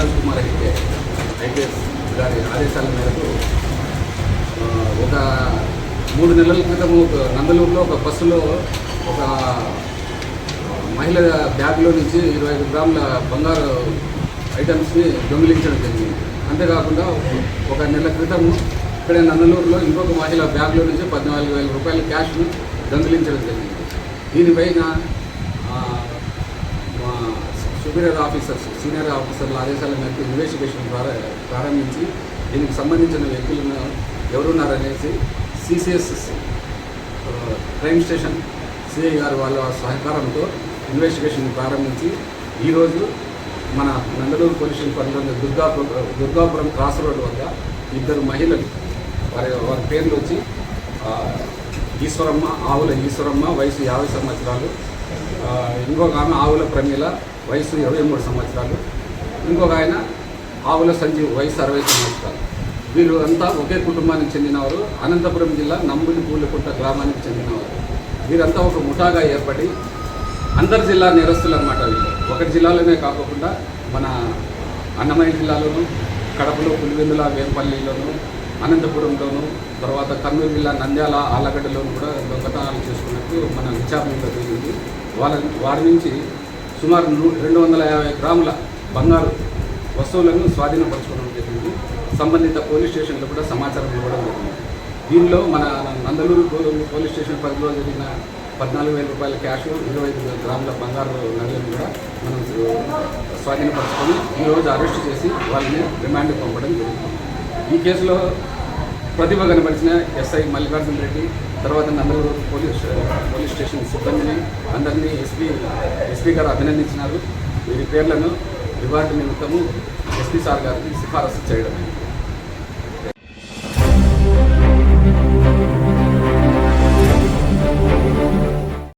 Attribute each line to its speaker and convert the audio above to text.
Speaker 1: అనంత్ కుమార్ అయితే ఐపీఎస్ గారి ఆదేశాల మేరకు ఒక మూడు నెలల క్రితం నందలూరులో ఒక బస్సులో ఒక మహిళ బ్యాగ్లో నుంచి ఇరవై ఐదు గ్రాముల బంగారు ఐటమ్స్ని దొంగిలించడం జరిగింది. అంతేకాకుండా ఒక నెల క్రితం ఇక్కడ నందలూరులో ఇంకొక మహిళ బ్యాగ్లో నుంచి పద్నాలుగు వేల రూపాయల క్యాష్ను దొంగిలించడం జరిగింది. దీనిపైన సుపీరియర్ ఆఫీసర్స్ సీనియర్ ఆఫీసర్ల ఆదేశాల మేరకు ఇన్వెస్టిగేషన్ ద్వారా ప్రారంభించి దీనికి సంబంధించిన వ్యక్తులను ఎవరున్నారనేసి సిసిఎస్ క్రైమ్ స్టేషన్ సిఐ గారు వాళ్ళ సహకారంతో ఇన్వెస్టిగేషన్ ప్రారంభించి ఈరోజు మన Nandaluru police station Durgapuram Durgapuram cross road వద్ద ఇద్దరు మహిళలు వారి వారి పేర్లు వచ్చి ఈశ్వరమ్మ ఆవుల ఈశ్వరమ్మ వయసు యాభై సంవత్సరాలు ఇంకొక ఆమె ఆవుల ప్రమీల వయసు ఇరవై మూడు సంవత్సరాలు. ఇంకొక ఆయన ఆవుల సంజీవ్ వయసు అరవై సంవత్సరాలు. వీరు అంతా ఒకే కుటుంబానికి చెందినవారు. అనంతపురం జిల్లా నంబులి పూలకుంట గ్రామానికి చెందినవారు. వీరంతా ఒక ముఠాగా ఏర్పడి అందరి జిల్లా నేరస్తులు అనమాట వీళ్ళు. ఒకటి జిల్లాలోనే కాకుండా మన అన్నమయ్య జిల్లాలోను కడపలో పులివెందుల వేంపల్లిలోను అనంతపురంలోను తర్వాత కర్నూలు జిల్లా నంద్యాల ఆలగడ్డలోను కూడా దొంగతనాలు చేసుకున్నట్టు మన విచారణలో జరిగింది వాళ్ళ వారి నుంచి సుమారు రెండు వందల యాభై గ్రాముల బంగారు వస్తువులను స్వాధీనపరచుకోవడం జరిగింది. సంబంధిత పోలీస్ స్టేషన్లో కూడా సమాచారం ఇవ్వడం జరిగింది. దీనిలో మన నందలూరు పోలీస్ స్టేషన్ పరిధిలో జరిగిన పద్నాలుగు వేల రూపాయల క్యాష్ ఇరవై ఐదు గ్రాముల బంగారు నగలను కూడా మనం స్వాధీనపరచుకొని ఈరోజు అరెస్ట్ చేసి వాళ్ళని రిమాండ్కి పంపడం జరిగింది. ఈ కేసులో ప్రతిభ కనపరిచిన ఎస్ఐ మల్లికార్జున రెడ్డి తర్వాత నందలూరు పోలీస్ పోలీస్ స్టేషన్ సిబ్బందిని అందరినీ ఎస్పీ ఎస్పీ గారు అభినందించినారు. వీరి పేర్లను రివార్డు నిమిత్తము ఎస్పీ సార్ గారికి సిఫారసు చేయడం